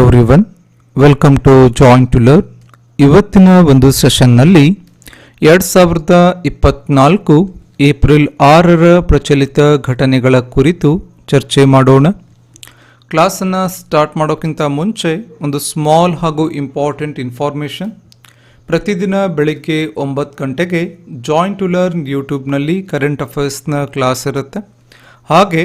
Everyone welcome to Join to Learn ಇವತ್ತಿನ ಒಂದು ಸೆಷನ್ನಲ್ಲಿ ಎರಡು ಸಾವಿರದ ಇಪ್ಪತ್ನಾಲ್ಕು ಏಪ್ರಿಲ್ ಆರರ ಪ್ರಚಲಿತ ಘಟನೆಗಳ ಕುರಿತು ಚರ್ಚೆ ಮಾಡೋಣ. ಕ್ಲಾಸನ್ನು ಸ್ಟಾರ್ಟ್ ಮಾಡೋಕ್ಕಿಂತ ಮುಂಚೆ ಒಂದು ಸ್ಮಾಲ್ ಹಾಗೂ ಇಂಪಾರ್ಟೆಂಟ್ ಇನ್ಫಾರ್ಮೇಷನ್ ಪ್ರತಿದಿನ ಬೆಳಿಗ್ಗೆ ಒಂಬತ್ತು ಗಂಟೆಗೆ ಜಾಯಿನ್ ಟು ಲರ್ನ್ ಯೂಟ್ಯೂಬ್ನಲ್ಲಿ ಕರೆಂಟ್ ಅಫೇರ್ಸ್ನ ಕ್ಲಾಸ್ ಇರುತ್ತೆ. ಹಾಗೆ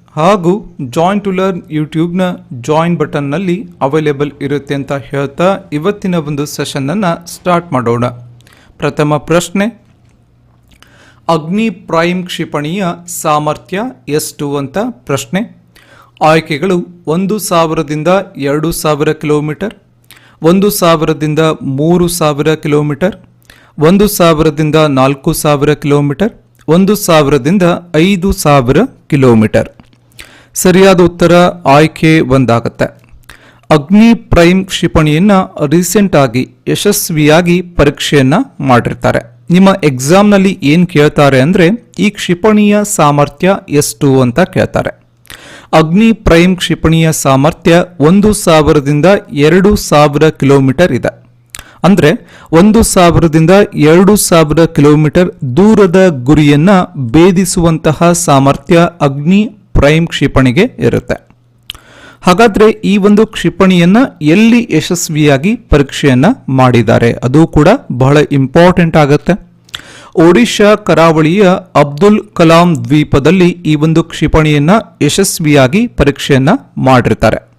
ಹಾಗೂ ಜಾಯಿನ್ ಟು ಲರ್ನ್ ಯೂಟ್ಯೂಬ್ನ ಜಾಯಿನ್ ಬಟನ್ನಲ್ಲಿ ಅವೈಲೇಬಲ್ ಇರುತ್ತೆ ಅಂತ ಹೇಳ್ತಾ ಇವತ್ತಿನ ಒಂದು ಸೆಷನನ್ನು ಸ್ಟಾರ್ಟ್ ಮಾಡೋಣ. ಪ್ರಥಮ ಪ್ರಶ್ನೆ, ಅಗ್ನಿ ಪ್ರೈಮ್ ಕ್ಷಿಪಣಿಯ ಸಾಮರ್ಥ್ಯ ಎಷ್ಟು ಅಂತ ಪ್ರಶ್ನೆ, ಆಯ್ಕೆಗಳು ಒಂದು ಸಾವಿರದಿಂದ ಎರಡು ಸಾವಿರ ಕಿಲೋಮೀಟರ್, ಒಂದು ಸಾವಿರದಿಂದ ಮೂರು ಸಾವಿರ ಕಿಲೋಮೀಟರ್, ಒಂದು ಸಾವಿರದಿಂದ ನಾಲ್ಕು ಸಾವಿರ ಕಿಲೋಮೀಟರ್, ಒಂದು ಸಾವಿರದಿಂದ ಐದು ಸಾವಿರ ಕಿಲೋಮೀಟರ್. ಸರಿಯಾದ ಉತ್ತರ ಆಯ್ಕೆ ಒಂದಾಗತ್ತೆ. ಅಗ್ನಿ ಪ್ರೈಮ್ ಕ್ಷಿಪಣಿಯನ್ನ ರೀಸೆಂಟ್ ಆಗಿ ಯಶಸ್ವಿಯಾಗಿ ಪರೀಕ್ಷೆಯನ್ನ ಮಾಡಿರ್ತಾರೆ. ನಿಮ್ಮ ಎಕ್ಸಾಮ್ನಲ್ಲಿ ಏನು ಕೇಳ್ತಾರೆ ಅಂದರೆ, ಈ ಕ್ಷಿಪಣಿಯ ಸಾಮರ್ಥ್ಯ ಎಷ್ಟು ಅಂತ ಕೇಳ್ತಾರೆ. ಅಗ್ನಿ ಪ್ರೈಮ್ ಕ್ಷಿಪಣಿಯ ಸಾಮರ್ಥ್ಯ ಒಂದು ಸಾವಿರದಿಂದ ಎರಡು ಸಾವಿರ ಕಿಲೋಮೀಟರ್ ಇದೆ. ಅಂದರೆ, ಒಂದು ಸಾವಿರದಿಂದ ಎರಡು ಸಾವಿರ ಕಿಲೋಮೀಟರ್ ದೂರದ ಗುರಿಯನ್ನು ಭೇದಿಸುವಂತಹ ಸಾಮರ್ಥ್ಯ ಅಗ್ನಿ ಪ್ರೈಮ್ ಕ್ಷಿಪಣಿಗೆ ಇರುತ್ತೆ. ಹಾಗಾದರೆ ಈ ಒಂದು ಕ್ಷಿಪಣಿಯನ್ನು ಎಲ್ಲಿ ಯಶಸ್ವಿಯಾಗಿ ಪರೀಕ್ಷೆಯನ್ನು ಮಾಡಿದ್ದಾರೆ? ಅದು ಕೂಡ ಬಹಳ ಇಂಪಾರ್ಟೆಂಟ್ ಆಗುತ್ತೆ. ಒಡಿಶಾ ಕರಾವಳಿಯ ಅಬ್ದುಲ್ ಕಲಾಂ ದ್ವೀಪದಲ್ಲಿ ಈ ಒಂದು ಕ್ಷಿಪಣಿಯನ್ನು ಯಶಸ್ವಿಯಾಗಿ ಪರೀಕ್ಷೆಯನ್ನು ಮಾಡಿರ್ತಾರೆ.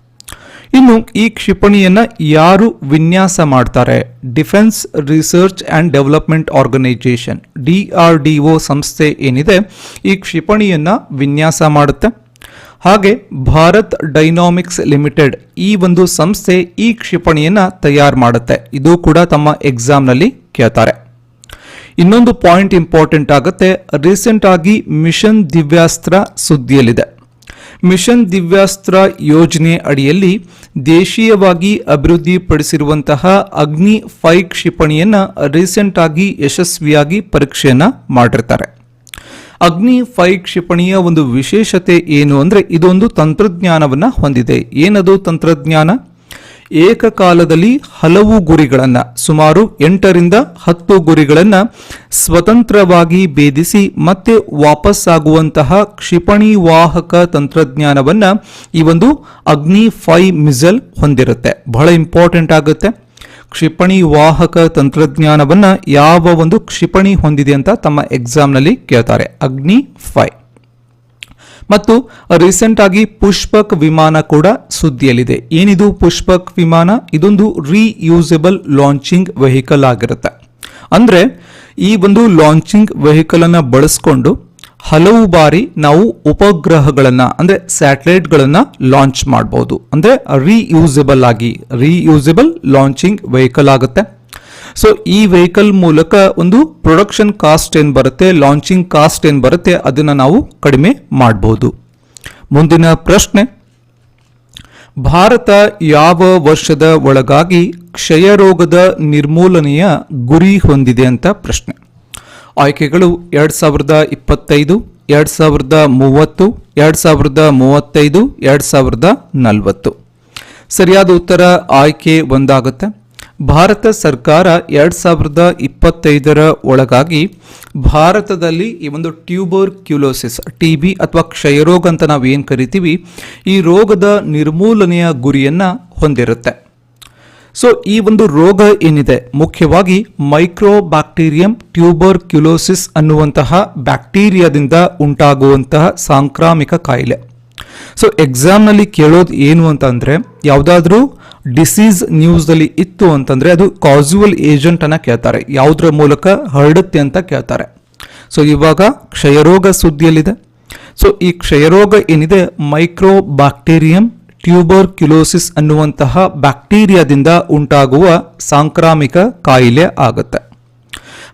ಇನ್ನು ಈ ಕ್ಷಿಪಣಿಯನ್ನ ಯಾರು ವಿನ್ಯಾಸ ಮಾಡ್ತಾರೆ? Defence research and development organisation D R D O ಸಂಸ್ಥೆ ಏನಿದೆ, ಈ ಕ್ಷಿಪಣಿಯನ್ನ ವಿನ್ಯಾಸ ಮಾಡುತ್ತೆ. ಹಾಗೆ ಭಾರತ್ ಡೈನಾಮಿಕ್ಸ್ ಲಿಮಿಟೆಡ್ ಈ ಒಂದು ಸಂಸ್ಥೆ ಈ ಕ್ಷಿಪಣಿಯನ್ನ ತಯಾರು ಮಾಡುತ್ತೆ. ಇದು ಕೂಡ ತಮ್ಮ ಎಕ್ಸಾಮ್ನಲ್ಲಿ ಕೇಳ್ತಾರೆ. ಇನ್ನೊಂದು ಪಾಯಿಂಟ್ ಇಂಪಾರ್ಟೆಂಟ್ ಆಗುತ್ತೆ ರೀಸೆಂಟ್ ಆಗಿ ಮಿಷನ್ ದಿವ್ಯಾಸ್ತ್ರ ಸುದ್ದಿಯಲ್ಲಿದೆ. ಮಿಷನ್ ದಿವ್ಯಾಸ್ತ್ರ ಯೋಜನೆ ಅಡಿಯಲ್ಲಿ ದೇಶೀಯವಾಗಿ ಅಭಿವೃದ್ಧಿಪಡಿಸಿರುವಂತಹ ಅಗ್ನಿ ಫೈ ಕ್ಷಿಪಣಿಯನ್ನು ರೀಸೆಂಟ್ ಆಗಿ ಯಶಸ್ವಿಯಾಗಿ ಪರೀಕ್ಷೆಯನ್ನು ಮಾಡಿರ್ತಾರೆ. ಅಗ್ನಿ ಫೈ ಕ್ಷಿಪಣಿಯ ಒಂದು ವಿಶೇಷತೆ ಏನು ಅಂದರೆ ಇದೊಂದು ತಂತ್ರಜ್ಞಾನವನ್ನು ಹೊಂದಿದೆ. ಏನದು ತಂತ್ರಜ್ಞಾನ? ಏಕಕಾಲದಲ್ಲಿ ಹಲವು ಗುರಿಗಳನ್ನ, ಸುಮಾರು ಎಂಟರಿಂದ ಹತ್ತು ಗುರಿಗಳನ್ನ ಸ್ವತಂತ್ರವಾಗಿ ಭೇದಿಸಿ ಮತ್ತೆ ವಾಪಸ್ಸಾಗುವಂತಹ ಕ್ಷಿಪಣಿ ವಾಹಕ ತಂತ್ರಜ್ಞಾನವನ್ನ ಈ ಒಂದು ಅಗ್ನಿ ಫೈ ಮಿಸಲ್ ಹೊಂದಿರುತ್ತೆ. ಬಹಳ ಇಂಪಾರ್ಟೆಂಟ್ ಆಗುತ್ತೆ. ಕ್ಷಿಪಣಿ ವಾಹಕ ತಂತ್ರಜ್ಞಾನವನ್ನ ಯಾವ ಒಂದು ಕ್ಷಿಪಣಿ ಹೊಂದಿದೆ ಅಂತ ತಮ್ಮ ಎಕ್ಸಾಮ್ನಲ್ಲಿ ಕೇಳ್ತಾರೆ. ಅಗ್ನಿ ಫೈ. ಮತ್ತು ರೀಸೆಂಟ್ ಆಗಿ ಪುಷ್ಪಕ್ ವಿಮಾನ ಕೂಡ ಸುದ್ದಿಯಲ್ಲಿದೆ. ಏನಿದು ಪುಷ್ಪಕ್ ವಿಮಾನ? ಇದೊಂದು ರೀಯೂಸಬಲ್ ಲಾಂಚಿಂಗ್ ವೆಹಿಕಲ್ ಆಗಿರುತ್ತೆ. ಅಂದ್ರೆ ಈ ಒಂದು ಲಾಂಚಿಂಗ್ ವೆಹಿಕಲ್ ಅನ್ನ ಬಳಸ್ಕೊಂಡು ಹಲವು ಬಾರಿ ನಾವು ಉಪಗ್ರಹಗಳನ್ನು, ಅಂದ್ರೆ ಸ್ಯಾಟಲೈಟ್ಗಳನ್ನು ಲಾಂಚ್ ಮಾಡಬಹುದು ಅಂದ್ರೆ ರೀಯೂಸಬಲ್ ಆಗಿ ರೀಯೂಸಬಲ್ ಲಾಂಚಿಂಗ್ ವೆಹಿಕಲ್ ಆಗುತ್ತೆ. ಸೊ ಈ ವೆಹಿಕಲ್ ಮೂಲಕ ಒಂದು ಪ್ರೊಡಕ್ಷನ್ ಕಾಸ್ಟ್ ಏನು ಬರುತ್ತೆ ಲಾಂಚಿಂಗ್ ಕಾಸ್ಟ್ ಏನು ಬರುತ್ತೆ, ಅದನ್ನು ನಾವು ಕಡಿಮೆ ಮಾಡಬಹುದು ಮುಂದಿನ ಪ್ರಶ್ನೆ. ಭಾರತ ಯಾವ ವರ್ಷದ ಒಳಗಾಗಿ ಕ್ಷಯರೋಗದ ನಿರ್ಮೂಲನೆಯ ಗುರಿ ಹೊಂದಿದೆ ಅಂತ ಪ್ರಶ್ನೆ. ಆಯ್ಕೆಗಳು ಎರಡು ಸಾವಿರದ ಇಪ್ಪತ್ತೈದು, ಎರಡು ಸಾವಿರದ ಮೂವತ್ತು, ಎರಡು ಸಾವಿರದ ಮೂವತ್ತೈದು, ಎರಡು ಸಾವಿರದ ನಲವತ್ತು. ಸರಿಯಾದ ಉತ್ತರ ಆಯ್ಕೆ ಒಂದಾಗುತ್ತೆ. ಭಾರತ ಸರ್ಕಾರ ಎರಡು ಸಾವಿರದ ಇಪ್ಪತ್ತೈದರ ಒಳಗಾಗಿ ಭಾರತದಲ್ಲಿ ಈ ಒಂದು ಟ್ಯೂಬರ್ ಕ್ಯುಲೋಸಿಸ್ ಟಿ ಬಿ ಅಥವಾ ಕ್ಷಯರೋಗ ಅಂತ ನಾವು ಏನು ಕರಿತೀವಿ, ಈ ರೋಗದ ನಿರ್ಮೂಲನೆಯ ಗುರಿಯನ್ನು ಹೊಂದಿರುತ್ತೆ. ಸೊ ಈ ಒಂದು ರೋಗ ಏನಿದೆ, ಮುಖ್ಯವಾಗಿ ಮೈಕ್ರೋ ಬ್ಯಾಕ್ಟೀರಿಯಂ ಟ್ಯೂಬರ್ ಕ್ಯುಲೋಸಿಸ್ ಅನ್ನುವಂತಹ ಬ್ಯಾಕ್ಟೀರಿಯಾದಿಂದ ಉಂಟಾಗುವಂತಹ ಸಾಂಕ್ರಾಮಿಕ ಕಾಯಿಲೆ. ಸೊ ಎಕ್ಸಾಮ್ನಲ್ಲಿ ಕೇಳೋದು ಏನು ಅಂತಂದ್ರೆ ಯಾವುದಾದ್ರೂ ಡಿಸೀಸ್ ನ್ಯೂಸ್ದಲ್ಲಿ ಇತ್ತು ಅಂತಂದ್ರೆ ಅದು ಕಾಸುವಲ್ ಏಜೆಂಟ್ ಅನ್ನ ಕೇಳ್ತಾರೆ. ಯಾವುದರ ಮೂಲಕ? ಹರಡುತ್ತೆ ಅಂತ ಕೇಳ್ತಾರೆ. ಸೊ ಇವಾಗ ಕ್ಷಯರೋಗ ಸುದ್ದಿಯಲ್ಲಿದೆ. ಸೊ ಈ ಕ್ಷಯರೋಗ ಏನಿದೆ? ಮೈಕ್ರೋ ಬ್ಯಾಕ್ಟೀರಿಯಂ ಟ್ಯೂಬರ್ ಕ್ಯುಲೋಸಿಸ್ ಅನ್ನುವಂತಹ ಬ್ಯಾಕ್ಟೀರಿಯಾದಿಂದ ಉಂಟಾಗುವ ಸಾಂಕ್ರಾಮಿಕ ಕಾಯಿಲೆ ಆಗುತ್ತೆ.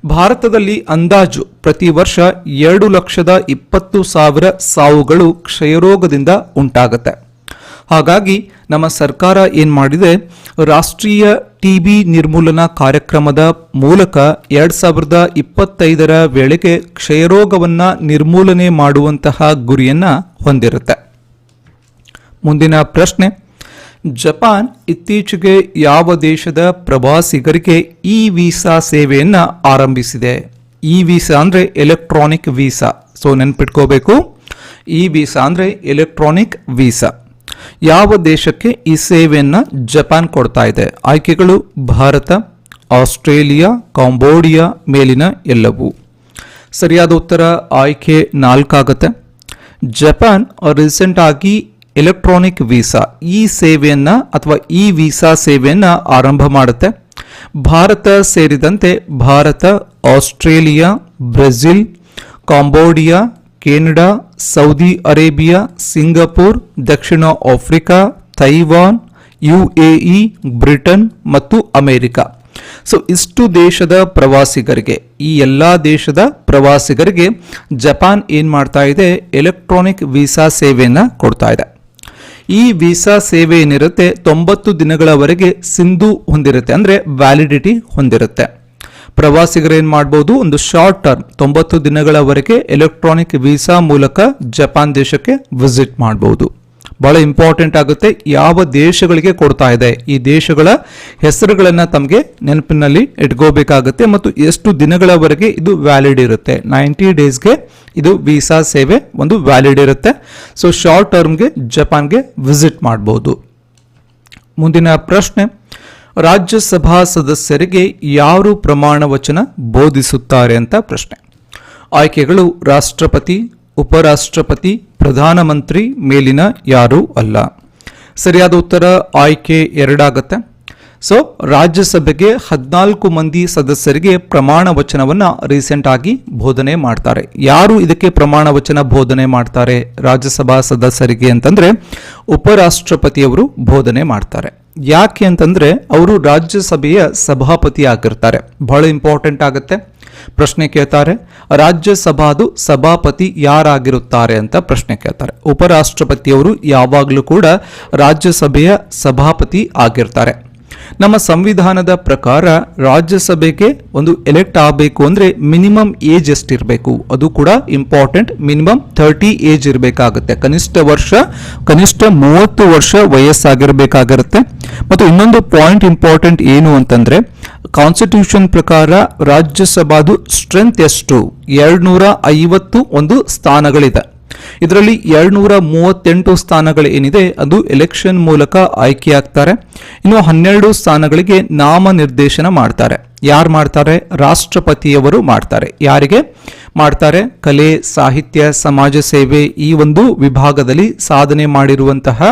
ಭಾರತದಲ್ಲಿ ಅಂದಾಜು ಪ್ರತಿ ವರ್ಷ ಎರಡು ಲಕ್ಷದ ಇಪ್ಪತ್ತು ಸಾವಿರ ಸಾವುಗಳು ಕ್ಷಯರೋಗದಿಂದ ಉಂಟಾಗುತ್ತೆ. ಹಾಗಾಗಿ ನಮ್ಮ ಸರ್ಕಾರ ಏನು ಮಾಡಿದೆ, ರಾಷ್ಟ್ರೀಯ ಟಿ ಬಿ ನಿರ್ಮೂಲನಾ ಕಾರ್ಯಕ್ರಮದ ಮೂಲಕ ಎರಡು ಸಾವಿರದ ಇಪ್ಪತ್ತೈದರ ವೇಳೆಗೆ ಕ್ಷಯರೋಗವನ್ನು ನಿರ್ಮೂಲನೆ ಮಾಡುವಂತಹ ಗುರಿಯನ್ನು ಹೊಂದಿರುತ್ತೆ. ಮುಂದಿನ ಪ್ರಶ್ನೆ, ಜಪಾನ್ ಇತ್ತೀಚೆಗೆ ಯಾವ ದೇಶದ ಪ್ರವಾಸಿಗರಿಗೆ ಇ ವೀಸಾ ಸೇವೆಯನ್ನು ಆರಂಭಿಸಿದೆ? ಇ ವೀಸಾ ಅಂದರೆ ಎಲೆಕ್ಟ್ರಾನಿಕ್ ವೀಸಾ. ಸೊ ನೆನ್ಪಿಟ್ಕೋಬೇಕು. ಇ ವೀಸಾ ಅಂದರೆ ಎಲೆಕ್ಟ್ರಾನಿಕ್ ವೀಸಾ. ಯಾವ ದೇಶಕ್ಕೆ ಈ ಸೇವೆಯನ್ನು ಜಪಾನ್ ಕೊಡ್ತಾ ಇದೆ? ಆಯ್ಕೆಗಳು ಭಾರತ, ಆಸ್ಟ್ರೇಲಿಯಾ, ಕಾಂಬೋಡಿಯಾ ಮೇಲಿನ ಎಲ್ಲವೂ. ಸರಿಯಾದ ಉತ್ತರ ಆಯ್ಕೆ ನಾಲ್ಕಾಗತ್ತೆ. ಜಪಾನ್ ರೀಸೆಂಟ್ ಆಗಿ ಎಲೆಕ್ಟ್ರಾನಿಕ್ ವೀಸಾ, ಈ ಸೇವೆಯನ್ನು ಅಥವಾ ಈ ವೀಸಾ ಸೇವೆಯನ್ನು ಆರಂಭ ಮಾಡುತ್ತೆ. ಭಾರತ ಸೇರಿದಂತೆ Bharat, Australia, Brazil, Cambodia Canada, Saudi Arabia, Singapore, ದಕ್ಷಿಣ ಆಫ್ರಿಕಾ, ತೈವಾನ್, ಯುಎಇ, ಬ್ರಿಟನ್ ಮತ್ತು ಅಮೆರಿಕ. ಸೊ, ಇಷ್ಟು ದೇಶದ ಪ್ರವಾಸಿಗರಿಗೆ, ಈ ಎಲ್ಲ ದೇಶದ ಪ್ರವಾಸಿಗರಿಗೆ ಜಪಾನ್ ಏನು ಮಾಡ್ತಾ ಇದೆ? ಎಲೆಕ್ಟ್ರಾನಿಕ್ ವೀಸಾ ಸೇವೆಯನ್ನು ಕೊಡ್ತಾ ಇದೆ. ಈ ವೀಸಾ ಸೇವೆ ಏನಿರುತ್ತೆ? ತೊಂಬತ್ತು ದಿನಗಳವರೆಗೆ ಸಿಂಧು ಹೊಂದಿರುತ್ತೆ, ಅಂದರೆ ವ್ಯಾಲಿಡಿಟಿ ಹೊಂದಿರುತ್ತೆ. ಪ್ರವಾಸಿಗರು ಏನು ಮಾಡಬಹುದು ಒಂದು ಶಾರ್ಟ್ ಟರ್ಮ್ ತೊಂಬತ್ತು ದಿನಗಳವರೆಗೆ ಎಲೆಕ್ಟ್ರಾನಿಕ್ ವೀಸಾ ಮೂಲಕ ಜಪಾನ್ ದೇಶಕ್ಕೆ ವಿಸಿಟ್ ಮಾಡಬಹುದು ಬಹಳ ಇಂಪಾರ್ಟೆಂಟ್ ಆಗುತ್ತೆ. ಯಾವ ದೇಶಗಳಿಗೆ ಕೊಡ್ತಾ ಇದೆ? ಈ ದೇಶಗಳ ಹೆಸರುಗಳನ್ನು ತಮಗೆ ನೆನಪಿನಲ್ಲಿ ಇಟ್ಕೋಬೇಕಾಗುತ್ತೆ ಮತ್ತು ಎಷ್ಟು ದಿನಗಳವರೆಗೆ ಇದು ವ್ಯಾಲಿಡ್ ಇರುತ್ತೆ? ನೈಂಟಿ ಡೇಸ್ಗೆ ಇದು ವೀಸಾ ಸೇವೆ ಒಂದು ವ್ಯಾಲಿಡ್ ಇರುತ್ತೆ. ಸೊ ಶಾರ್ಟ್ ಟರ್ಮ್ಗೆ ಜಪಾನ್ಗೆ ವಿಸಿಟ್ ಮಾಡಬಹುದು ಮುಂದಿನ ಪ್ರಶ್ನೆ ರಾಜ್ಯಸಭಾ ಸದಸ್ಯರಿಗೆ ಯಾರು ಪ್ರಮಾಣ ವಚನ ಬೋಧಿಸುತ್ತಾರೆ ಅಂತ ಪ್ರಶ್ನೆ. ಆಯ್ಕೆಗಳು ರಾಷ್ಟ್ರಪತಿ, ಉಪರಾಷ್ಟ್ರಪತಿ, ಪ್ರಧಾನಮಂತ್ರಿ ಮೇಲಿನ ಯಾರೂ ಅಲ್ಲ. ಸರಿಯಾದ ಉತ್ತರ ಆಯ್ಕೆ ಎರಡಾಗತ್ತೆ. ಸೊ ರಾಜ್ಯಸಭೆಗೆ ಹದಿನಾಲ್ಕು ಮಂದಿ ಸದಸ್ಯರಿಗೆ ಪ್ರಮಾಣ ವಚನವನ್ನು ರೀಸೆಂಟ್ ಆಗಿ ಬೋಧನೆ ಮಾಡ್ತಾರೆ. ಯಾರು ಇದಕ್ಕೆ ಪ್ರಮಾಣ ವಚನ ಬೋಧನೆ ಮಾಡ್ತಾರೆ ರಾಜ್ಯಸಭಾ ಸದಸ್ಯರಿಗೆ ಅಂತಂದ್ರೆ ಉಪರಾಷ್ಟ್ರಪತಿಯವರು ಬೋಧನೆ ಮಾಡ್ತಾರೆ. ಯಾಕೆ ಅಂತಂದ್ರೆ ಅವರು ರಾಜ್ಯಸಭೆಯ ಸಭಾಪತಿ ಆಗಿರ್ತಾರೆ ಬಹಳ ಇಂಪಾರ್ಟೆಂಟ್ ಆಗುತ್ತೆ. ಪ್ರಶ್ನೆ ಕೇಳ್ತಾರೆ ರಾಜ್ಯಸಭಾದು ಸಭಾಪತಿ ಯಾರಾಗಿರುತ್ತಾರೆ ಅಂತ ಪ್ರಶ್ನೆ ಕೇಳ್ತಾರೆ. ಉಪರಾಷ್ಟ್ರಪತಿಯವರು ಯಾವಾಗಲೂ ಕೂಡ ರಾಜ್ಯಸಭೆಯ ಸಭಾಪತಿ ಆಗಿರ್ತಾರೆ. ನಮ್ಮ ಸಂವಿಧಾನದ ಪ್ರಕಾರ ರಾಜ್ಯಸಭೆಗೆ ಒಂದು ಎಲೆಕ್ಟ್ ಆಗಬೇಕು ಅಂದರೆ ಮಿನಿಮಮ್ ಏಜ್ ಎಷ್ಟಿರಬೇಕು? ಅದು ಕೂಡ ಇಂಪಾರ್ಟೆಂಟ್ ಮಿನಿಮಮ್ ಥರ್ಟಿ ಏಜ್ ಇರಬೇಕಾಗುತ್ತೆ. ಕನಿಷ್ಠ ವರ್ಷ, ಕನಿಷ್ಠ ಮೂವತ್ತು ವರ್ಷ ವಯಸ್ಸಾಗಿರಬೇಕಾಗಿರುತ್ತೆ ಮತ್ತು ಇನ್ನೊಂದು ಪಾಯಿಂಟ್ ಇಂಪಾರ್ಟೆಂಟ್ ಏನು ಅಂತಂದರೆ ಕಾನ್ಸ್ಟಿಟ್ಯೂಷನ್ ಪ್ರಕಾರ ರಾಜ್ಯಸಭಾದು ಸ್ಟ್ರೆಂತ್ ಎಷ್ಟು? ಎರಡ್ನೂರ ಐವತ್ತು ಒಂದು ಸ್ಥಾನಗಳಿದೆ. ಇದರಲ್ಲಿ ಎರಡ್ನೂರ ಮೂವತ್ತೆಂಟು ಸ್ಥಾನಗಳು ಏನಿದೆ ಅದು ಎಲೆಕ್ಷನ್ ಮೂಲಕ ಆಯ್ಕೆಯಾಗ್ತಾರೆ. ಇನ್ನು ಹನ್ನೆರಡು ಸ್ಥಾನಗಳಿಗೆ ನಾಮನಿರ್ದೇಶನ ಮಾಡ್ತಾರೆ. ಯಾರು ಮಾಡ್ತಾರೆ? ರಾಷ್ಟ್ರಪತಿಯವರು ಮಾಡ್ತಾರೆ. ಯಾರಿಗೆ ಮಾಡ್ತಾರೆ? ಕಲೆ, ಸಾಹಿತ್ಯ, ಸಮಾಜ ಸೇವೆ ಈ ಒಂದು ವಿಭಾಗದಲ್ಲಿ ಸಾಧನೆ ಮಾಡಿರುವಂತಹ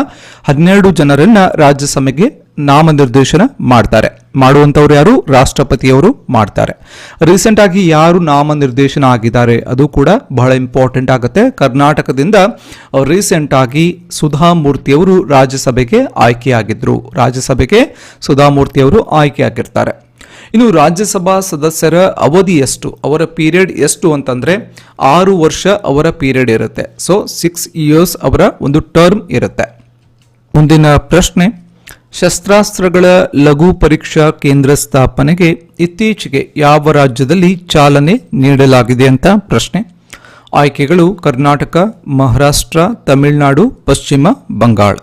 ಹನ್ನೆರಡು ಜನರನ್ನ ರಾಜ್ಯಸಭೆಗೆ ನಾಮನಿರ್ದೇಶನ ಮಾಡ್ತಾರೆ. ಮಾಡುವಂಥವ್ರು ಯಾರು? ರಾಷ್ಟ್ರಪತಿಯವರು ಮಾಡ್ತಾರೆ. ರೀಸೆಂಟ್ ಆಗಿ ಯಾರು ನಾಮನಿರ್ದೇಶನ ಆಗಿದ್ದಾರೆ? ಅದು ಕೂಡ ಬಹಳ ಇಂಪಾರ್ಟೆಂಟ್ ಆಗುತ್ತೆ. ಕರ್ನಾಟಕದಿಂದ ರೀಸೆಂಟ್ ಆಗಿ ಸುಧಾಮೂರ್ತಿಯವರು ರಾಜ್ಯಸಭೆಗೆ ಆಯ್ಕೆಯಾಗಿದ್ರು. ರಾಜ್ಯಸಭೆಗೆ ಸುಧಾಮೂರ್ತಿಯವರು ಆಯ್ಕೆಯಾಗಿರ್ತಾರೆ. ಇನ್ನು ರಾಜ್ಯಸಭಾ ಸದಸ್ಯರ ಅವಧಿ ಎಷ್ಟು? ಅವರ ಪೀರಿಯಡ್ ಎಷ್ಟು ಅಂತಂದ್ರೆ, ಆರು ವರ್ಷ ಅವರ ಪೀರಿಯಡ್ ಇರುತ್ತೆ. ಸೊ ಸಿಕ್ಸ್ ಇಯರ್ಸ್ ಅವರ ಒಂದು ಟರ್ಮ್ ಇರುತ್ತೆ. ಮುಂದಿನ ಪ್ರಶ್ನೆ. ಶಸ್ತ್ರಾಸ್ತ್ರಗಳ ಲಘು ಪರೀಕ್ಷಾ ಕೇಂದ್ರ ಸ್ಥಾಪನೆಗೆ ಇತ್ತೀಚೆಗೆ ಯಾವ ರಾಜ್ಯದಲ್ಲಿ ಚಾಲನೆ ನೀಡಲಾಗಿದೆ ಅಂತ ಪ್ರಶ್ನೆ. ಆಯ್ಕೆಗಳು ಕರ್ನಾಟಕ, ಮಹಾರಾಷ್ಟ್ರ, ತಮಿಳುನಾಡು, ಪಶ್ಚಿಮ ಬಂಗಾಳ.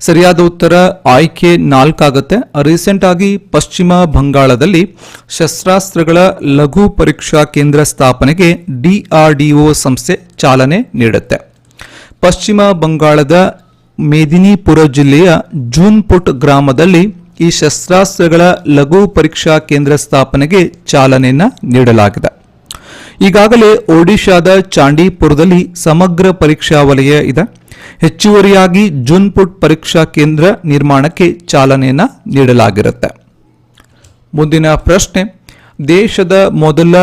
ಸರಿಯಾದ ಉತ್ತರ ಆಯ್ಕೆ ನಾಲ್ಕಾಗತ್ತೆ. ರೀಸೆಂಟ್ ಆಗಿ ಪಶ್ಚಿಮ ಬಂಗಾಳದಲ್ಲಿ ಶಸ್ತ್ರಾಸ್ತ್ರಗಳ ಲಘು ಪರೀಕ್ಷಾ ಕೇಂದ್ರ ಸ್ಥಾಪನೆಗೆ ಡಿಆರ್ಡಿಒ ಸಂಸ್ಥೆ ಚಾಲನೆ ನೀಡುತ್ತೆ. ಪಶ್ಚಿಮ ಬಂಗಾಳದ ಮೇದಿನಿಪುರ ಜಿಲ್ಲೆಯ ಜೂನ್ಪುಟ್ ಗ್ರಾಮದಲ್ಲಿ ಈ ಶಸ್ತ್ರಾಸ್ತ್ರಗಳ ಲಘು ಪರೀಕ್ಷಾ ಕೇಂದ್ರ ಸ್ಥಾಪನೆಗೆ ಚಾಲನೆಯನ್ನು ನೀಡಲಾಗಿದೆ. ಈಗಾಗಲೇ ಒಡಿಶಾದ ಚಾಂಡೀಪುರದಲ್ಲಿ ಸಮಗ್ರ ಪರೀಕ್ಷಾ ವಲಯ ಇದೆ. ಹೆಚ್ಚುವರಿಯಾಗಿ ಜೂನ್ಪುಟ್ ಪರೀಕ್ಷಾ ಕೇಂದ್ರ ನಿರ್ಮಾಣಕ್ಕೆ ಚಾಲನೆಯನ್ನು ನೀಡಲಾಗಿರುತ್ತೆ. ಮುಂದಿನ ಪ್ರಶ್ನೆ ದೇಶದ ಮೊದಲ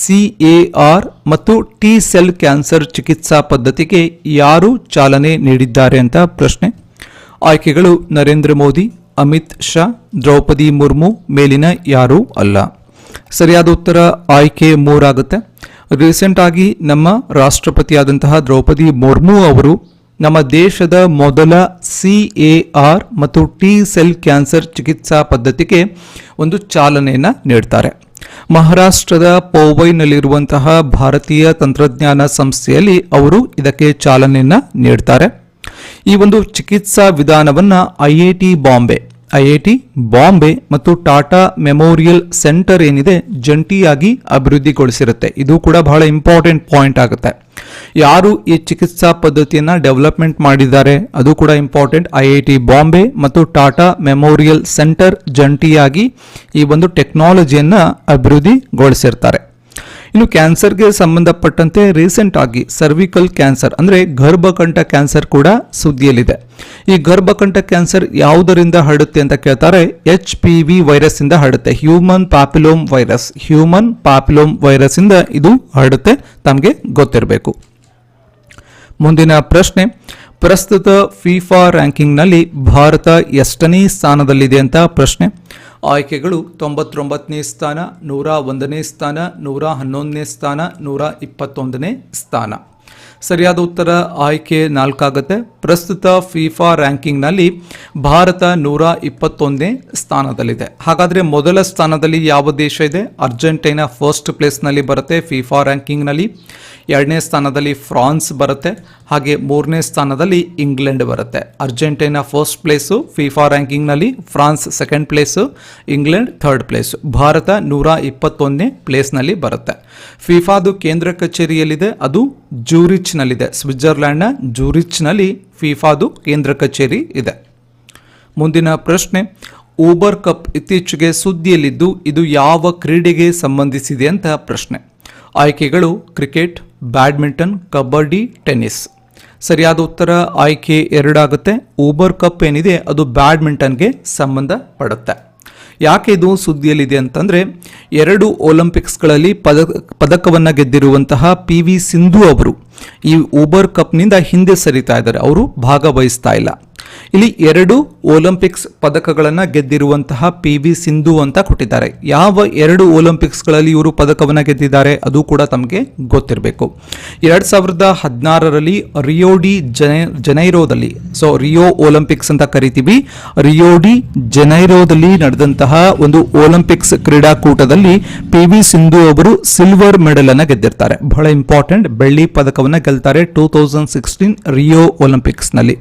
ಸಿಎಆರ್ ಮತ್ತು ಟಿ ಸೆಲ್ ಕ್ಯಾನ್ಸರ್ ಚಿಕಿತ್ಸಾ ಪದ್ಧತಿಗೆ ಯಾರು ಚಾಲನೆ ನೀಡಿದ್ದಾರೆ ಅಂತ ಪ್ರಶ್ನೆ. ಆಯ್ಕೆಗಳು ನರೇಂದ್ರ ಮೋದಿ, ಅಮಿತ್ ಶಾ, ದ್ರೌಪದಿ ಮುರ್ಮು ಮೇಲಿನ ಯಾರೂ ಅಲ್ಲ. ಸರಿಯಾದ ಉತ್ತರ ಆಯ್ಕೆ ಮೂರಾಗುತ್ತೆ. ರೀಸೆಂಟ್ ಆಗಿ ನಮ್ಮ ರಾಷ್ಟ್ರಪತಿಯಾದಂತಹ ದ್ರೌಪದಿ ಮುರ್ಮು ಅವರು ನಮ್ಮ ದೇಶದ ಮೊದಲ ಸಿ ಎ ಆರ್ ಮತ್ತು ಟಿ ಸೆಲ್ ಕ್ಯಾನ್ಸರ್ ಚಿಕಿತ್ಸಾ ಪದ್ಧತಿಗೆ ಒಂದು ಚಾಲನೆಯನ್ನು ನೀಡ್ತಾರೆ. ಮಹಾರಾಷ್ಟ್ರದ ಪೋವೈನಲ್ಲಿರುವಂತಹ ಭಾರತೀಯ ತಂತ್ರಜ್ಞಾನ ಸಂಸ್ಥೆಯಲ್ಲಿ ಅವರು ಇದಕ್ಕೆ ಚಾಲನೆಯನ್ನು ನೀಡ್ತಾರೆ. ಈ ಒಂದು ಚಿಕಿತ್ಸಾ ವಿಧಾನವನ್ನು IIT Bombay I I T, Bombay ಮತ್ತು ಟಾಟಾ ಮೆಮೋರಿಯಲ್ ಸೆಂಟರ್ ಏನಿದೆ ಜಂಟಿಯಾಗಿ ಅಭಿವೃದ್ಧಿಗೊಳಿಸಿರುತ್ತೆ. ಇದು ಕೂಡ ಬಹಳ ಇಂಪಾರ್ಟೆಂಟ್ ಪಾಯಿಂಟ್ ಆಗುತ್ತೆ. ಯಾರು ಈ ಚಿಕಿತ್ಸಾ ಪದ್ಧತಿಯನ್ನು ಡೆವಲಪ್ಮೆಂಟ್ ಮಾಡಿದ್ದಾರೆ, ಅದು ಕೂಡ ಇಂಪಾರ್ಟೆಂಟ್. ಐ ಬಾಂಬೆ ಮತ್ತು ಟಾಟಾ ಮೆಮೋರಿಯಲ್ ಸೆಂಟರ್ ಜಂಟಿಯಾಗಿ ಈ ಒಂದು ಟೆಕ್ನಾಲಜಿಯನ್ನು ಅಭಿವೃದ್ಧಿಗೊಳಿಸಿರ್ತಾರೆ. ಇನ್ನು ಕ್ಯಾನ್ಸರ್ಗೆ ಸಂಬಂಧಪಟ್ಟಂತೆ ರೀಸೆಂಟ್ ಆಗಿ ಸರ್ವಿಕಲ್ ಕ್ಯಾನ್ಸರ್ ಅಂದರೆ ಗರ್ಭಕಂಠ ಕ್ಯಾನ್ಸರ್ ಕೂಡ ಸುದ್ದಿಯಲ್ಲಿದೆ. ಈ ಗರ್ಭಕಂಠ ಕ್ಯಾನ್ಸರ್ ಯಾವುದರಿಂದ ಹರಡುತ್ತೆ ಅಂತ ಕೇಳ್ತಾರೆ? ಎಚ್ ಪಿ ವಿ ವೈರಸ್ ಇಂದ ಹರಡುತ್ತೆ. Human papilloma virus human papilloma virus ಇಂದ ಇದು ಹರಡುತ್ತೆ. ತಮಗೆ ಗೊತ್ತಿರಬೇಕು. ಮುಂದಿನ ಪ್ರಶ್ನೆ ಪ್ರಸ್ತುತ ಫಿಫಾ ರ್ಯಾಂಕಿಂಗ್ನಲ್ಲಿ ಭಾರತ ಎಷ್ಟನೇ ಸ್ಥಾನದಲ್ಲಿದೆ ಅಂತ ಪ್ರಶ್ನೆ. ಆಯ್ಕೆಗಳು ತೊಂಬತ್ತೊಂಬತ್ತನೇ ಸ್ಥಾನ, ನೂರ ಒಂದನೇ ಸ್ಥಾನ, ನೂರ ಹನ್ನೊಂದನೇ ಸ್ಥಾನ, ನೂರ ಇಪ್ಪತ್ತೊಂದನೇ ಸ್ಥಾನ. ಸರಿಯಾದ ಉತ್ತರ ಆಯ್ಕೆ ನಾಲ್ಕಾಗುತ್ತೆ. ಪ್ರಸ್ತುತ ಫಿಫಾ ರ್ಯಾಂಕಿಂಗ್ನಲ್ಲಿ ಭಾರತ ನೂರ ಇಪ್ಪತ್ತೊಂದನೇ ಸ್ಥಾನದಲ್ಲಿದೆ. ಹಾಗಾದರೆ ಮೊದಲ ಸ್ಥಾನದಲ್ಲಿ ಯಾವ ದೇಶ ಇದೆ? ಅರ್ಜೆಂಟೈನಾ ಫಸ್ಟ್ ಪ್ಲೇಸ್ನಲ್ಲಿ ಬರುತ್ತೆ ಫಿಫಾ ರ್ಯಾಂಕಿಂಗ್ನಲ್ಲಿ. ಎರಡನೇ ಸ್ಥಾನದಲ್ಲಿ ಫ್ರಾನ್ಸ್ ಬರುತ್ತೆ, ಹಾಗೆ ಮೂರನೇ ಸ್ಥಾನದಲ್ಲಿ ಇಂಗ್ಲೆಂಡ್ ಬರುತ್ತೆ. Argentina first place FIFA ರ್ಯಾಂಕಿಂಗ್ನಲ್ಲಿ France second place England third place Bharat ನೂರ ಇಪ್ಪತ್ತೊಂದನೇ ಪ್ಲೇಸ್ನಲ್ಲಿ ಬರುತ್ತೆ. ಫಿಫಾದು ಕೇಂದ್ರ ಕಚೇರಿಯಲ್ಲಿದೆ, ಅದು ಜೂರಿಚ್ನಲ್ಲಿದೆ. ಸ್ವಿಟ್ಜರ್ಲ್ಯಾಂಡ್ನ ಜೂರಿಚ್ನಲ್ಲಿ ಫಿಫಾದು ಕೇಂದ್ರ ಕಚೇರಿ ಇದೆ. ಮುಂದಿನ ಪ್ರಶ್ನೆ ಊಬರ್ ಕಪ್ ಇತ್ತೀಚೆಗೆ ಸುದ್ದಿಯಲ್ಲಿದ್ದು, ಇದು ಯಾವ ಕ್ರೀಡೆಗೆ ಸಂಬಂಧಿಸಿದೆ ಅಂತ ಪ್ರಶ್ನೆ. ಆಯ್ಕೆಗಳು, ಕ್ರಿಕೆಟ್ ಬ್ಯಾಡ್ಮಿಂಟನ್, ಕಬಡ್ಡಿ, ಟೆನ್ನಿಸ್. ಸರಿಯಾದ ಉತ್ತರ ಆಯ್ಕೆ ಎರಡಾಗುತ್ತೆ. ಊಬರ್ ಕಪ್ ಏನಿದೆ, ಅದು ಬ್ಯಾಡ್ಮಿಂಟನ್ಗೆ ಸಂಬಂಧಪಡುತ್ತೆ ಯಾಕೆ ಇದು ಸುದ್ದಿಯಲ್ಲಿದೆ ಅಂತಂದ್ರೆ, ಎರಡು ಒಲಿಂಪಿಕ್ಸ್ಗಳಲ್ಲಿ ಪದ ಪದಕವನ್ನು ಗೆದ್ದಿರುವಂತಹ ಪಿ ವಿ ಸಿಂಧು ಅವರು ಈ ಊಬರ್ ಕಪ್ನಿಂದ ಹಿಂದೆ ಸರಿತಾ ಇದ್ದಾರೆ. ಅವರು ಭಾಗವಹಿಸ್ತಾ ಇಲ್ಲ. ಇಲ್ಲಿ ಎರಡು ಒಲಿಂಪಿಕ್ಸ್ ಪದಕಗಳನ್ನು ಗೆದ್ದಿರುವಂತಹ ಪಿ ವಿ ಸಿಂಧು ಅಂತ ಕೊಟ್ಟಿದ್ದಾರೆ. ಯಾವ ಎರಡು ಒಲಿಂಪಿಕ್ಸ್ಗಳಲ್ಲಿ ಇವರು ಪದಕವನ್ನು ಗೆದ್ದಿದ್ದಾರೆ ಅದು ಕೂಡ ತಮಗೆ ಗೊತ್ತಿರಬೇಕು. ಎರಡ್ ಸಾವಿರದ ಹದಿನಾರರಲ್ಲಿ ರಿಯೋಡಿ ಜನೆ ಜನೈರೋದಲ್ಲಿ ಸೊ ರಿಯೋ ಒಲಿಂಪಿಕ್ಸ್ ಅಂತ ಕರಿತೀವಿ. ರಿಯೋಡಿ ಜನೈರೋದಲ್ಲಿ ನಡೆದಂತಹ ಒಂದು ಒಲಿಂಪಿಕ್ಸ್ ಕ್ರೀಡಾಕೂಟದಲ್ಲಿ ಪಿ ವಿ ಸಿಂಧು ಅವರು ಸಿಲ್ವರ್ ಮೆಡಲ್ ಅನ್ನು ಗೆದ್ದಿರ್ತಾರೆ. ಬಹಳ ಇಂಪಾರ್ಟೆಂಟ್ ಬೆಳ್ಳಿ ಪದಕವನ್ನು ಗೆಲ್ತಾರೆ ಟೂ ತೌಸಂಡ್ ಸಿಕ್ಸ್ಟೀನ್ ರಿಯೋ ಒಲಿಂಪಿಕ್ಸ್ನಲ್ಲಿ.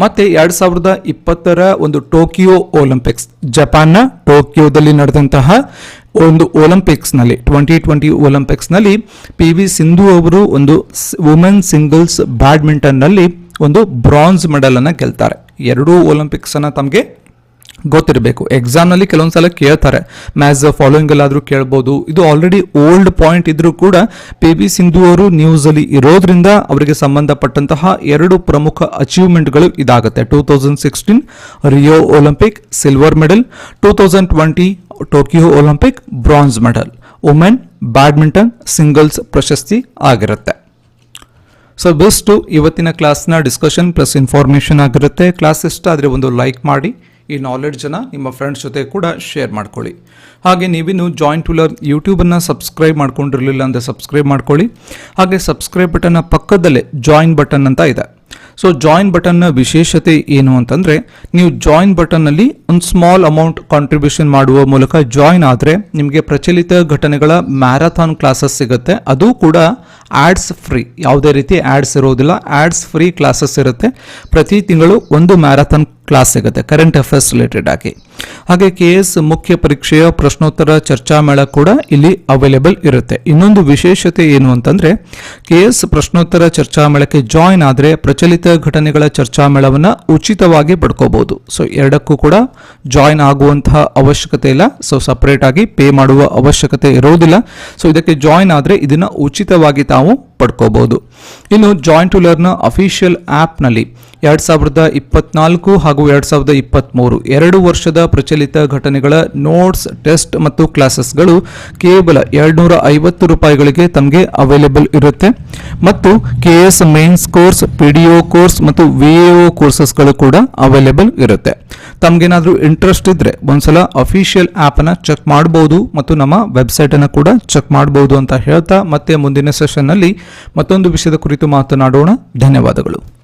ಮತ್ತೆ ಎರಡ್ ಸಾವಿರದ ಇಪ್ಪತ್ತರ ಒಂದು ಟೋಕಿಯೋ ಒಲಿಂಪಿಕ್ಸ್, ಜಪಾನ್ನ ಟೋಕಿಯೋದಲ್ಲಿ ನಡೆದಂತಹ ಒಂದು ಒಲಿಂಪಿಕ್ಸ್ನಲ್ಲಿ ಟ್ವೆಂಟಿ ಟ್ವೆಂಟಿ ಒಲಿಂಪಿಕ್ಸ್ನಲ್ಲಿ ಪಿ ವಿ ಸಿಂಧು ಅವರು ಒಂದು ವುಮೆನ್ ಸಿಂಗಲ್ಸ್ ಬ್ಯಾಡ್ಮಿಂಟನ್ನಲ್ಲಿ ಒಂದು ಬ್ರಾನ್ಸ್ ಮೆಡಲ್ ಅನ್ನ ಗೆಲ್ತಾರೆ. ಎರಡೂ ಒಲಿಂಪಿಕ್ಸ್ ಅನ್ನ ತಮಗೆ ಗೊತ್ತಿರಬೇಕು. ಎಕ್ಸಾಮ್ನಲ್ಲಿ ಕೆಲವೊಂದು ಸಲ ಕೇಳ್ತಾರೆ. ಮ್ಯಾಸ್ ಫಾಲೋಯಿಂಗ್ ಅಲ್ಲಾದರೂ ಕೇಳ್ಬೋದು. ಇದು ಆಲ್ರೆಡಿ ಓಲ್ಡ್ ಪಾಯಿಂಟ್ ಇದ್ರೂ ಕೂಡ ಪಿ ಬಿ ಸಿಂಧು ಅವರು ನ್ಯೂಸಲ್ಲಿ ಇರೋದ್ರಿಂದ ಅವರಿಗೆ ಸಂಬಂಧಪಟ್ಟಂತಹ ಎರಡು ಪ್ರಮುಖ ಅಚೀವ್ಮೆಂಟ್ಗಳು ಇದಾಗುತ್ತೆ. Two thousand sixteen Rio Olympic silver medal two thousand twenty Tokyo Olympic bronze medal women badminton singles ಪ್ರಶಸ್ತಿ ಆಗಿರುತ್ತೆ. ಸೊ ಬೆಸ್ಟು ಇವತ್ತಿನ ಕ್ಲಾಸ್ನ ಡಿಸ್ಕಷನ್ ಪ್ಲಸ್ ಇನ್ಫಾರ್ಮೇಷನ್ ಆಗಿರುತ್ತೆ. ಕ್ಲಾಸ್ ಇಷ್ಟ ಆದರೆ ಒಂದು ಲೈಕ್ ಮಾಡಿ. ಈ ನಾಲೆಡ್ಜನ್ನು ನಿಮ್ಮ ಫ್ರೆಂಡ್ಸ್ ಜೊತೆ ಕೂಡ ಶೇರ್ ಮಾಡ್ಕೊಳ್ಳಿ. ಹಾಗೆ ನೀವಿನ್ನು ಜಾಯಿಂಟ್ ಟೂಲರ್ ಯೂಟ್ಯೂಬನ್ನು ಸಬ್ಸ್ಕ್ರೈಬ್ ಮಾಡ್ಕೊಂಡಿರಲಿಲ್ಲ ಅಂದರೆ ಸಬ್ಸ್ಕ್ರೈಬ್ ಮಾಡ್ಕೊಳ್ಳಿ. ಹಾಗೆ ಸಬ್ಸ್ಕ್ರೈಬ್ ಬಟನ್ನ ಪಕ್ಕದಲ್ಲೇ ಜಾಯಿನ್ ಬಟನ್ ಅಂತ ಇದೆ. ಸೊ ಜಾಯಿನ್ ಬಟನ್ನ ವಿಶೇಷತೆ ಏನು ಅಂತಂದರೆ, ನೀವು ಜಾಯಿನ್ ಬಟನ್ನಲ್ಲಿ ಒಂದು ಸ್ಮಾಲ್ ಅಮೌಂಟ್ ಕಾಂಟ್ರಿಬ್ಯೂಷನ್ ಮಾಡುವ ಮೂಲಕ ಜಾಯಿನ್ ಆದರೆ ನಿಮಗೆ ಪ್ರಚಲಿತ ಘಟನೆಗಳ ಮ್ಯಾರಥಾನ್ ಕ್ಲಾಸಸ್ ಸಿಗುತ್ತೆ. ಅದು ಕೂಡ ಆ್ಯಡ್ಸ್ ಫ್ರೀ ಯಾವುದೇ ರೀತಿ ಆಡ್ಸ್ ಇರೋದಿಲ್ಲ ಆ್ಯಡ್ಸ್ ಫ್ರೀ ಕ್ಲಾಸಸ್ ಇರುತ್ತೆ. ಪ್ರತಿ ತಿಂಗಳು ಒಂದು ಮ್ಯಾರಥಾನ್ ಕ್ಲಾಸ್ ಸಿಗುತ್ತೆ ಕರೆಂಟ್ ಅಫೇರ್ಸ್ ರಿಲೇಟೆಡ್ ಆಗಿ. ಹಾಗೆ ಕೆ ಎಸ್ ಮುಖ್ಯ ಪರೀಕ್ಷೆಯ ಪ್ರಶ್ನೋತ್ತರ ಚರ್ಚಾ ಮೇಳ ಕೂಡ ಇಲ್ಲಿ ಅವೈಲೇಬಲ್ ಇರುತ್ತೆ. ಇನ್ನೊಂದು ವಿಶೇಷತೆ ಏನು ಅಂತಂದ್ರೆ ಕೆ ಎಸ್ ಪ್ರಶ್ನೋತ್ತರ ಚರ್ಚಾ ಮೇಳಕ್ಕೆ ಜಾಯಿನ್ ಆದರೆ ಪ್ರಚಲಿತ ಘಟನೆಗಳ ಚರ್ಚಾ ಮೇಳವನ್ನು ಉಚಿತವಾಗಿ ಪಡ್ಕೋಬಹುದು ಸೊ ಎರಡಕ್ಕೂ ಕೂಡ ಜಾಯಿನ್ ಆಗುವಂತಹ ಅವಶ್ಯಕತೆ ಇಲ್ಲ. ಸೊ ಸಪರೇಟ್ ಆಗಿ ಪೇ ಮಾಡುವ ಅವಶ್ಯಕತೆ ಇರೋದಿಲ್ಲ. ಸೊ ಇದಕ್ಕೆ ಜಾಯಿನ್ ಆದರೆ ಇದನ್ನ ಉಚಿತವಾಗಿ ತಾವು ಪಡ್ಕೋಬಹುದು ಇನ್ನು ಜಾಯಿಂಟ್ ಟು ಲರ್ನ್ ಅಫಿಷಿಯಲ್ ಆ್ಯಪ್ನಲ್ಲಿ ಎರಡು ಸಾವಿರದ ಇಪ್ಪತ್ನಾಲ್ಕು ಹಾಗೂ ಎರಡು ಸಾವಿರದ ಇಪ್ಪತ್ತ್ಮೂರು ಎರಡು ವರ್ಷದ ಪ್ರಚಲಿತ ಘಟನೆಗಳ ನೋಟ್ಸ್ ಟೆಸ್ಟ್ ಮತ್ತು ಕ್ಲಾಸಸ್ಗಳು ಕೇವಲ ಎರಡುನೂರ ಐವತ್ತು ರೂಪಾಯಿಗಳಿಗೆ ತಮಗೆ ಅವೈಲೇಬಲ್ ಇರುತ್ತೆ. ಮತ್ತು K S mains course P D O course ಮತ್ತು ವಿ ಎ ಒ ಕೋರ್ಸಸ್ಗಳು ಕೂಡ ಅವೈಲೇಬಲ್ ಇರುತ್ತೆ. ತಮಗೇನಾದರೂ ಇಂಟ್ರೆಸ್ಟ್ ಇದ್ದರೆ ಒಂದ್ಸಲ ಅಫಿಷಿಯಲ್ ಆ್ಯಪನ್ನು ಚೆಕ್ ಮಾಡ್ಬೋದು ಮತ್ತು ನಮ್ಮ ವೆಬ್ಸೈಟನ್ನು ಕೂಡ ಚೆಕ್ ಮಾಡ್ಬೋದು ಅಂತ ಹೇಳ್ತಾ ಮತ್ತೆ ಮುಂದಿನ ಸೆಷನ್ನಲ್ಲಿ ಮತ್ತೊಂದು ವಿಷಯದ ಕುರಿತು ಮಾತನಾಡೋಣ. ಧನ್ಯವಾದಗಳು.